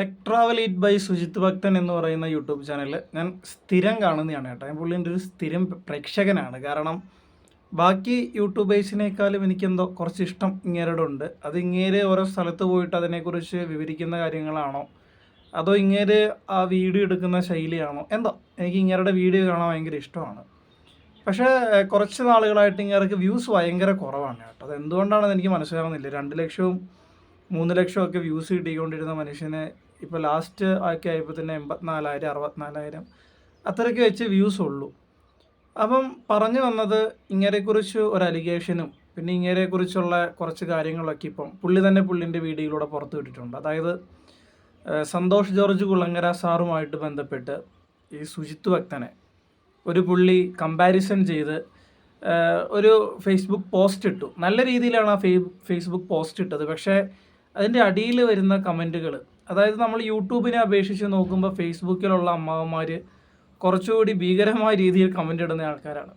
Tech travel eat by Sujith Bhakthan എന്ന് പറയുന്ന YouTube channel ഞാൻ സ്ഥിരം കാണുന്നതാണ് കേട്ടോ. ഞാൻ പുള്ളിന്റെ ഒരു സ്ഥിരം പ്രേക്ഷകനാണ്. കാരണം ബാക്കി യൂട്യൂബേഴ്സിനേക്കാളും എനിക്കെന്തോ കുറച്ച് ഇഷ്ടം ഇങ്ങേരുടെ ഉണ്ട് അത് ഇങ്ങേരെ ഓരോ സ്ഥലത്ത് പോയിട്ട് അതിനെക്കുറിച്ച് വിവരിക്കുന്ന കാര്യങ്ങളാണോ? അതോ ഇങ്ങേര് ആ വീഡിയോ എടുക്കുന്ന ശൈലിയാണോ? എന്തോ. എനിക്ക് ഇങ്ങേരുടെ വീഡിയോ കാണാൻ ഭയങ്കര ഇഷ്ടമാണ്. പക്ഷേ കുറച്ച് നാളുകളായിട്ട് ഇങ്ങേർക്ക് വ്യൂസ് ഭയങ്കര കുറവാണ് കേട്ടോ. അത് എന്തുകൊണ്ടാണെന്ന് എനിക്ക് മനസ്സിലാവുന്നില്ല. രണ്ട് ലക്ഷവും മൂന്ന് ലക്ഷവും ഒക്കെ വ്യൂസ് കിട്ടിക്കൊണ്ടിരുന്ന മനുഷ്യന് ഇപ്പോൾ ലാസ്റ്റ് ആക്കി ആയപ്പോൾ തന്നെ എൺപത്തിനാലായിരം അറുപത്തിനാലായിരം അത്രയ്ക്ക് വെച്ച് വ്യൂസ് ഉള്ളൂ. അപ്പം പറഞ്ഞു വന്നത് ഇങ്ങനെക്കുറിച്ച് ഒരു അലിഗേഷനും പിന്നെ ഇങ്ങനെക്കുറിച്ചുള്ള കുറച്ച് കാര്യങ്ങളൊക്കെ ഇപ്പം പുള്ളി തന്നെ പുള്ളിന്റെ വീഡിയോയിലൂടെ പുറത്തു വിട്ടിട്ടുണ്ട്. അതായത് സന്തോഷ് ജോർജ് കുളങ്ങര സാറുമായിട്ട് ബന്ധപ്പെട്ട് ഈ സുജിത്ത് ഭക്തനെ ഒരു പുള്ളി കമ്പാരിസൺ ചെയ്ത് ഒരു ഫേസ്ബുക്ക് പോസ്റ്റ് ഇട്ടു. നല്ല രീതിയിലാണ് ആ ഫേസ്ബുക്ക് പോസ്റ്റ് ഇട്ടത്. പക്ഷേ അതിന്റെ അടിയിൽ വരുന്ന കമന്റുകൾ അതായത് നമ്മൾ യൂട്യൂബിനെ അപേക്ഷിച്ച് നോക്കുമ്പോൾ ഫേസ്ബുക്കിലുള്ള അമ്മാവന്മാർ കുറച്ചുകൂടി ഭീകരമായ രീതിയിൽ കമന്റ് ഇടുന്ന ആൾക്കാരാണ്.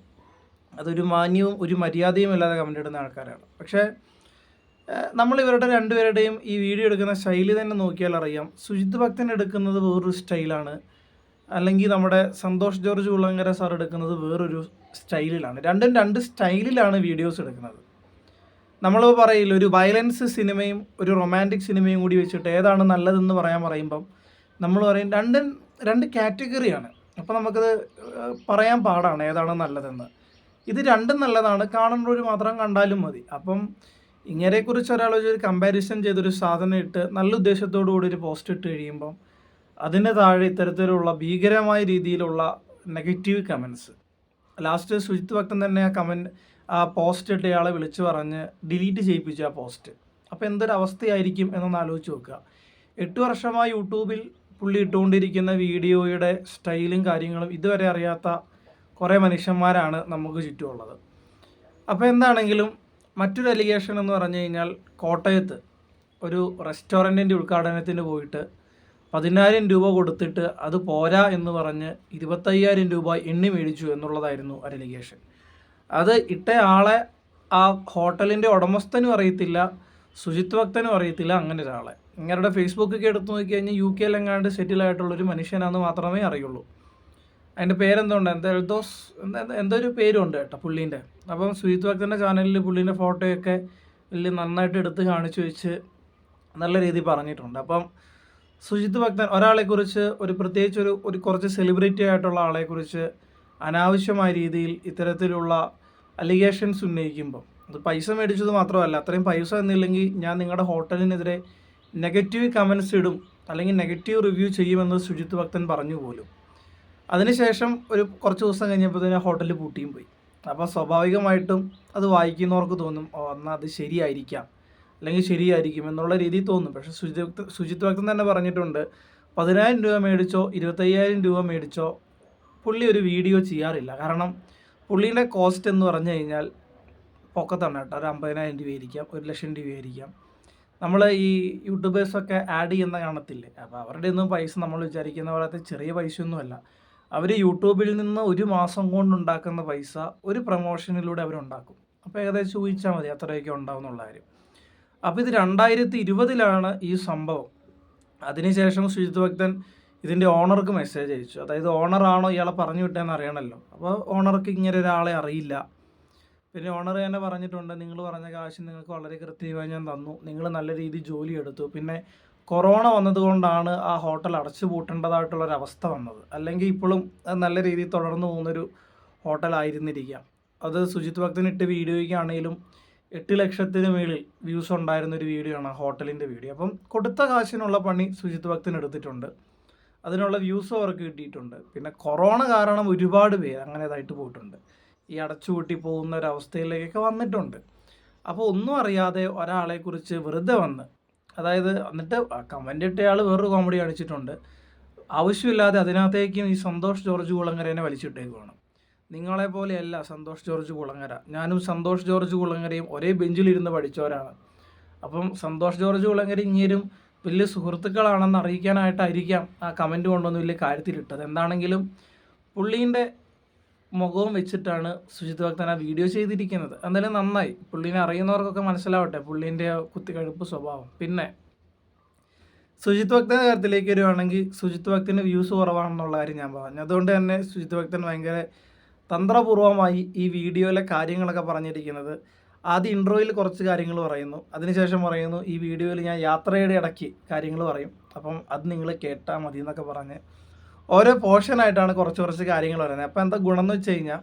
അതൊരു മാന്യവും ഒരു മര്യാദയും ഇല്ലാതെ കമന്റ് ഇടുന്ന ആൾക്കാരാണ്. പക്ഷേ നമ്മൾ ഇവരുടെ രണ്ടുപേരുടെയും ഈ വീഡിയോ എടുക്കുന്ന ശൈലി തന്നെ നോക്കിയാൽ അറിയാം. സുജിത് ഭക്തൻ എടുക്കുന്നത് വേറൊരു സ്റ്റൈലാണ്. അല്ലെങ്കിൽ നമ്മുടെ സന്തോഷ് ജോർജ് ഉള്ളങ്കര സാർ എടുക്കുന്നത് വേറൊരു സ്റ്റൈലിലാണ്. രണ്ടും രണ്ട് സ്റ്റൈലിലാണ് വീഡിയോസ് എടുക്കുന്നത്. നമ്മൾ പറയില്ല ഒരു വയലൻസ് സിനിമയും ഒരു റൊമാന്റിക് സിനിമയും കൂടി വെച്ചിട്ട് ഏതാണ് നല്ലതെന്ന് പറയാൻ പറയുമ്പം നമ്മൾ പറയും രണ്ട് രണ്ട് കാറ്റഗറിയാണ് അപ്പോൾ നമുക്കത് പറയാൻ പാടാണ് ഏതാണ് നല്ലതെന്ന്. ഇത് രണ്ടും നല്ലതാണ്. കാണുന്നവർ മാത്രം കണ്ടാലും മതി. അപ്പം ഇങ്ങനെക്കുറിച്ച് ഒരാൾ ഒരു കമ്പാരിസൺ ചെയ്തൊരു സാധനം ഇട്ട് നല്ല ഉദ്ദേശത്തോടു കൂടി ഒരു പോസ്റ്റ് ഇട്ട് കഴിയുമ്പം അതിന് താഴെ ഇത്തരത്തിലുള്ള ഭീകരമായ രീതിയിലുള്ള നെഗറ്റീവ് കമൻസ് ലാസ്റ്റ് സുജിത് ഭക്തൻ തന്നെ ആ കമന്റ് ആ പോസ്റ്റ് ഇട്ട് ഇയാളെ വിളിച്ചു പറഞ്ഞ് ഡിലീറ്റ് ചെയ്യിപ്പിച്ചു ആ പോസ്റ്റ് അപ്പോൾ എന്തൊരു അവസ്ഥയായിരിക്കും എന്നൊന്ന് ആലോചിച്ച് നോക്കുക. എട്ട് വർഷമായി യൂട്യൂബിൽ പുള്ളി ഇട്ടുകൊണ്ടിരിക്കുന്ന വീഡിയോയുടെ സ്റ്റൈലും കാര്യങ്ങളും ഇതുവരെ അറിയാത്ത കുറേ മനുഷ്യന്മാരാണ് നമുക്ക് ചുറ്റുമുള്ളത്. അപ്പോൾ എന്താണെങ്കിലും മറ്റൊരു അലിഗേഷൻ എന്ന് പറഞ്ഞു കഴിഞ്ഞാൽ കോട്ടയത്ത് ഒരു റെസ്റ്റോറന്റിന്റെ ഉദ്ഘാടനത്തിന് പോയിട്ട് പതിനായിരം രൂപ കൊടുത്തിട്ട് അത് പോരാ എന്ന് പറഞ്ഞ് ഇരുപത്തയ്യായിരം രൂപ എണ്ണി മേടിച്ചു എന്നുള്ളതായിരുന്നു ഒരു അലിഗേഷൻ അത് ഇട്ട ആളെ ആ ഹോട്ടലിന്റെ ഉടമസ്ഥനും അറിയത്തില്ല സുജിത് ഭക്തനും അറിയത്തില്ല അങ്ങനെ ഒരാളെ. ഇങ്ങരുടെ ഫേസ്ബുക്കൊക്കെ എടുത്തു നോക്കി കഴിഞ്ഞാൽ യു കെയിലെങ്ങാണ്ട് സെറ്റിൽ ആയിട്ടുള്ളൊരു മനുഷ്യനാണെന്ന് മാത്രമേ അറിയുള്ളൂ. അതിന്റെ പേരെന്തുണ്ട്? എന്താ എൽദോസ്? എന്തോ ഒരു പേരുണ്ട് കേട്ടോ പുള്ളീന്റെ അപ്പം സുജിത് ഭക്തന്റെ ചാനലിൽ പുള്ളീന്റെ ഫോട്ടോയൊക്കെ വലിയ നന്നായിട്ട് എടുത്ത് കാണിച്ചു വെച്ച് നല്ല രീതിയിൽ പറഞ്ഞിട്ടുണ്ട്. അപ്പം സുജിത് ഭക്തൻ ഒരാളെക്കുറിച്ച് ഒരു പ്രത്യേകിച്ച് ഒരു ഒരു കുറച്ച് സെലിബ്രിറ്റി ആയിട്ടുള്ള ആളെക്കുറിച്ച് അനാവശ്യമായ രീതിയിൽ ഇത്തരത്തിലുള്ള അലിഗേഷൻസ് ഉന്നയിക്കുമ്പോൾ അത് പൈസ മേടിച്ചത് മാത്രമല്ല അത്രയും പൈസ എന്നില്ലെങ്കിൽ ഞാൻ നിങ്ങളുടെ ഹോട്ടലിനെതിരെ നെഗറ്റീവ് കമൻസ് ഇടും അല്ലെങ്കിൽ നെഗറ്റീവ് റിവ്യൂ ചെയ്യുമെന്ന് ശുചിത് ഭക്തൻ പറഞ്ഞു പോലും. അതിനുശേഷം ഒരു കുറച്ച് ദിവസം കഴിഞ്ഞപ്പോൾ കഴിഞ്ഞപ്പോഴത്തേന് ഹോട്ടലിൽ പൂട്ടിയും പോയി. അപ്പോൾ സ്വാഭാവികമായിട്ടും അത് വായിക്കുന്നവർക്ക് തോന്നും ഓ എന്നാൽ അത് ശരിയായിരിക്കാം അല്ലെങ്കിൽ ശരിയായിരിക്കും എന്നുള്ള രീതിയിൽ തോന്നും. പക്ഷേ ശുചിത്വ ഭക്ത- ഭക്തൻ തന്നെ പറഞ്ഞിട്ടുണ്ട് പതിനായിരം രൂപ മേടിച്ചോ ഇരുപത്തയ്യായിരം രൂപ മേടിച്ചോ പുള്ളി ഒരു വീഡിയോ ചെയ്യാറില്ല. കാരണം പുള്ളീന്റെ കോസ്റ്റ് എന്ന് പറഞ്ഞു കഴിഞ്ഞാൽ പൊക്കത്താണ് കേട്ടോ. ഒരു അമ്പതിനായിരം രൂപയായിരിക്കാം ഒരു ലക്ഷം രൂപയായിരിക്കാം നമ്മൾ ഈ യൂട്യൂബേഴ്സൊക്കെ ആഡ് ചെയ്യുന്ന കാണത്തില്ലേ? അപ്പോൾ അവരുടെ ഒന്നും പൈസ നമ്മൾ വിചാരിക്കുന്ന പോലത്തെ ചെറിയ പൈസയൊന്നുമല്ല അവർ യൂട്യൂബിൽ നിന്ന് ഒരു മാസം കൊണ്ടുണ്ടാക്കുന്ന പൈസ ഒരു പ്രൊമോഷനിലൂടെ അവരുണ്ടാക്കും അപ്പോൾ ഏകദേശം ഊഹിച്ചാൽ മതി അത്രയൊക്കെ ഉണ്ടാവുന്നുള്ള കാര്യം. അപ്പോൾ ഇത് രണ്ടായിരത്തി ഇരുപതിലാണ് ഈ സംഭവം. അതിനുശേഷം സുജിത് ഭക്തൻ ഇതിന്റെ ഓണർക്ക് മെസ്സേജ് അയച്ചു. അതായത് ഓണറാണോ ഇയാളെ പറഞ്ഞു വിട്ടതെന്ന് അറിയണമല്ലോ അപ്പോൾ ഓണർക്ക് ഇങ്ങനെ ഒരാളെ അറിയില്ല. പിന്നെ ഓണർ തന്നെ പറഞ്ഞിട്ടുണ്ട് നിങ്ങൾ പറഞ്ഞ കാശ് നിങ്ങൾക്ക് വളരെ കൃത്യമായി ഞാൻ തന്നു. നിങ്ങൾ നല്ല രീതിയിൽ ജോലി എടുത്തു. പിന്നെ കൊറോണ വന്നതുകൊണ്ടാണ് ആ ഹോട്ടൽ അടച്ചു പൂട്ടേണ്ടതായിട്ടുള്ളൊരവസ്ഥ വന്നത്. അല്ലെങ്കിൽ ഇപ്പോഴും നല്ല രീതിയിൽ തുടർന്നു പോകുന്നൊരു ഹോട്ടലായിരുന്നിരിക്കാം അത് സുജിത് ഭക്തൻ ഇട്ട് വീഡിയോയ്ക്കാണെങ്കിലും എട്ട് ലക്ഷത്തിന് മേളിൽ വ്യൂസ് ഉണ്ടായിരുന്ന ഒരു വീഡിയോ ആണ് ഹോട്ടലിന്റെ വീഡിയോ. അപ്പം കൊടുത്ത കാശിനുള്ള പണി സുജിത് ഭക്തൻ എടുത്തിട്ടുണ്ട്. അതിനുള്ള വ്യൂസും അവർക്ക് കിട്ടിയിട്ടുണ്ട്. പിന്നെ കൊറോണ കാരണം ഒരുപാട് പേര് അങ്ങനെ ഇതായിട്ട് പോയിട്ടുണ്ട്. ഈ അടച്ചുപൂട്ടി പോകുന്ന ഒരു അവസ്ഥയിലേക്കൊക്കെ വന്നിട്ടുണ്ട്. അപ്പോൾ ഒന്നും അറിയാതെ ഒരാളെക്കുറിച്ച് വെറുതെ വന്ന് അതായത് എന്നിട്ട് കമന്റ് ഇട്ടയാൾ വേറൊരു കോമഡി കാണിച്ചിട്ടുണ്ട്. ആവശ്യമില്ലാതെ അതിനകത്തേക്കും ഈ സന്തോഷ് ജോർജ് കുളങ്ങരേനെ വലിച്ചിട്ടേക്കുവാണ്. നിങ്ങളെ പോലെയല്ല സന്തോഷ് ജോർജ് കുളങ്ങര. ഞാനും സന്തോഷ് ജോർജ് കുളങ്ങരയും ഒരേ ബെഞ്ചിലിരുന്ന് പഠിച്ചവരാണ്. അപ്പം സന്തോഷ് ജോർജ് കുളങ്ങര ഇങ്ങേരും വലിയ സുഹൃത്തുക്കളാണെന്ന് അറിയിക്കാനായിട്ടായിരിക്കാം ആ കമന്റ് കൊണ്ടുവന്ന് വലിയ കാര്യത്തിലിട്ടത്. എന്താണെങ്കിലും പുള്ളീന്റെ മുഖവും വെച്ചിട്ടാണ് സുജിത് ഭക്തൻ ആ വീഡിയോ ചെയ്തിരിക്കുന്നത്. എന്തായാലും നന്നായി. പുള്ളീനെ അറിയുന്നവർക്കൊക്കെ മനസ്സിലാവട്ടെ പുള്ളീന്റെ കുത്തിക്കഴുപ്പ് സ്വഭാവം. പിന്നെ സുജിത് ഭക്തന്റെ കാര്യത്തിലേക്ക് വരുവാണെങ്കിൽ സുജിത് ഭക്തന് വ്യൂസ് കുറവാണെന്നുള്ള കാര്യം ഞാൻ പറഞ്ഞു. അതുകൊണ്ട് തന്നെ സുജിത് ഭക്തൻ ഭയങ്കര തന്ത്രപൂർവമായി ഈ വീഡിയോയിലെ കാര്യങ്ങളൊക്കെ പറഞ്ഞിരിക്കുന്നത് ആദ്യം ഇൻട്രോയിൽ കുറച്ച് കാര്യങ്ങൾ പറയുന്നു. അതിനുശേഷം പറയുന്നു ഈ വീഡിയോയിൽ ഞാൻ യാത്രയുടെ ഇടയ്ക്ക് കാര്യങ്ങൾ പറയും. അപ്പം അത് നിങ്ങൾ കേട്ടാൽ മതി എന്നൊക്കെ പറഞ്ഞ് ഓരോ പോർഷനായിട്ടാണ് കുറച്ച് കുറച്ച് കാര്യങ്ങൾ പറയുന്നത്. അപ്പം എന്താ ഗുണം എന്ന് വെച്ച് കഴിഞ്ഞാൽ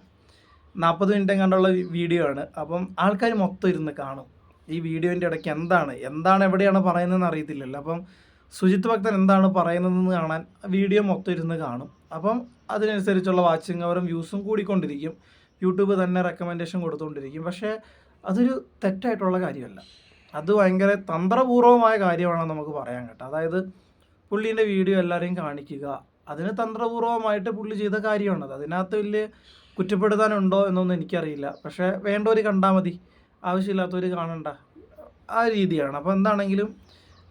നാൽപ്പത് മിനിറ്റ് കണ്ടുള്ള വീഡിയോ ആണ്. അപ്പം ആൾക്കാർ മൊത്തം ഇരുന്ന് കാണും. ഈ വീഡിയോന്റെ ഇടയ്ക്ക് എന്താണ് എന്താണ് എവിടെയാണ് പറയുന്നതെന്ന് അറിയത്തില്ലല്ലോ. അപ്പം സുജിത് ഭക്തൻ എന്താണ് പറയുന്നതെന്ന് കാണാൻ വീഡിയോ മൊത്തം ഇരുന്ന് കാണും. അപ്പം അതിനനുസരിച്ചുള്ള വാച്ചിങ് അവരും വ്യൂസും കൂടിക്കൊണ്ടിരിക്കും. യൂട്യൂബ് തന്നെ റെക്കമെൻഡേഷൻ കൊടുത്തുകൊണ്ടിരിക്കും പക്ഷേ അതൊരു തെറ്റായിട്ടുള്ള കാര്യമല്ല. അത് ഭയങ്കര തന്ത്രപൂർവമായ കാര്യമാണെന്ന് നമുക്ക് പറയാൻ കേട്ടോ. അതായത് പുള്ളീന്റെ വീഡിയോ എല്ലാവരെയും കാണിക്കുക. അതിന് തന്ത്രപൂർവമായിട്ട് പുള്ളി ചെയ്ത കാര്യമാണത് അതിനകത്ത് വലിയ കുറ്റപ്പെടുത്താനുണ്ടോ എന്നൊന്നും എനിക്കറിയില്ല. പക്ഷേ വേണ്ടവർ കണ്ടാൽ മതി. ആവശ്യമില്ലാത്തവർ കാണണ്ട. ആ രീതിയാണ്. അപ്പോൾ എന്താണെങ്കിലും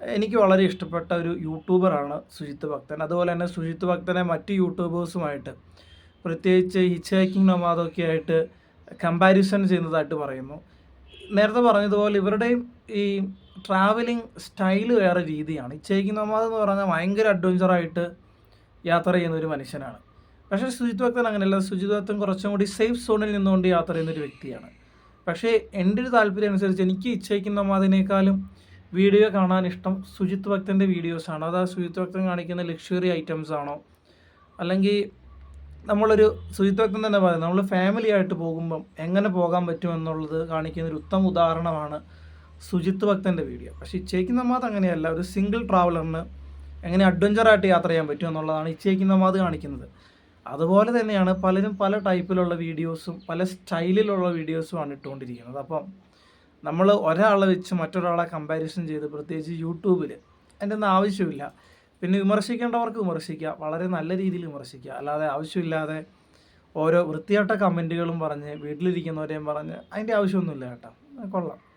എനിക്ക് വളരെ ഇഷ്ടപ്പെട്ട ഒരു യൂട്യൂബറാണ് സുജിത്ത് ഭക്തൻ. അതുപോലെ തന്നെ സുജിത്ത് ഭക്തനെ മറ്റ് യൂട്യൂബേഴ്സുമായിട്ട് പ്രത്യേകിച്ച് ഹിച്ച് ഹൈക്കിംഗ് നൊമാദൊക്കെ ആയിട്ട് കമ്പാരിസൺ ചെയ്യുന്നതായിട്ട് പറയുന്നു. നേരത്തെ പറഞ്ഞതുപോലെ ഇവരുടെയും ഈ ട്രാവലിംഗ് സ്റ്റൈൽ വേറെ രീതിയാണ്. ഈ ചേക്കി എന്ന് പറഞ്ഞാൽ ഭയങ്കര അഡ്വഞ്ചറായിട്ട് യാത്ര ചെയ്യുന്ന ഒരു മനുഷ്യനാണ്. പക്ഷേ സുജിത് ഭക്തൻ അങ്ങനെയല്ല. സുജിത് കുറച്ചും കൂടി സേഫ് സോണിൽ നിന്നുകൊണ്ട് യാത്ര ചെയ്യുന്ന ഒരു വ്യക്തിയാണ്. പക്ഷേ എന്റെ ഒരു താല്പര്യം അനുസരിച്ച് എനിക്ക് ഇച്ഛയ്ക്കുന്ന നൊമാദിനേക്കാളും വീഡിയോ കാണാൻ ഇഷ്ടം സുജിത് ഭക്തന്റെ വീഡിയോസാണ് അത് ആ സുജിത് ഭക്തൻ കാണിക്കുന്ന ലക്ഷറി ഐറ്റംസ് ആണോ? അല്ലെങ്കിൽ നമ്മളൊരു ഭക്തൻ തന്നെ പറയുന്നത് നമ്മൾ ഫാമിലി ആയിട്ട് പോകുമ്പം എങ്ങനെ പോകാൻ പറ്റുമെന്നുള്ളത് കാണിക്കുന്ന ഒരു ഉത്തമ ഉദാഹരണമാണ് സുജിത്ത് ഭക്തന്റെ വീഡിയോ പക്ഷേ ഇച്ചയ്ക്ക് നമ്മാത് അങ്ങനെയല്ല. ഒരു സിംഗിൾ ട്രാവലറിന് എങ്ങനെ അഡ്വഞ്ചറായിട്ട് യാത്ര ചെയ്യാൻ പറ്റും എന്നുള്ളതാണ് ഇച്ചയ്ക്ക് നമ്മാത് കാണിക്കുന്നത്. അതുപോലെ തന്നെയാണ് പലരും പല ടൈപ്പിലുള്ള വീഡിയോസും പല സ്റ്റൈലിലുള്ള വീഡിയോസുമാണ് ഇട്ടുകൊണ്ടിരിക്കുന്നത്. അപ്പം നമ്മൾ ഒരാളെ വെച്ച് മറ്റൊരാളെ കമ്പാരിസൺ ചെയ്ത് പ്രത്യേകിച്ച് യൂട്യൂബിൽ അതിന്റെ ഒന്നും ആവശ്യമില്ല. പിന്നെ വിമർശിക്കേണ്ടവർക്ക് വിമർശിക്കുക വളരെ നല്ല രീതിയിൽ വിമർശിക്കുക. അല്ലാതെ ആവശ്യമില്ലാതെ ഓരോ വൃത്തിയായിട്ട കമന്റുകളും പറഞ്ഞ് വീട്ടിലിരിക്കുന്നവരെയും പറഞ്ഞ് അതിന്റെ ആവശ്യമൊന്നുമില്ല കേട്ടോ. കൊള്ളാം.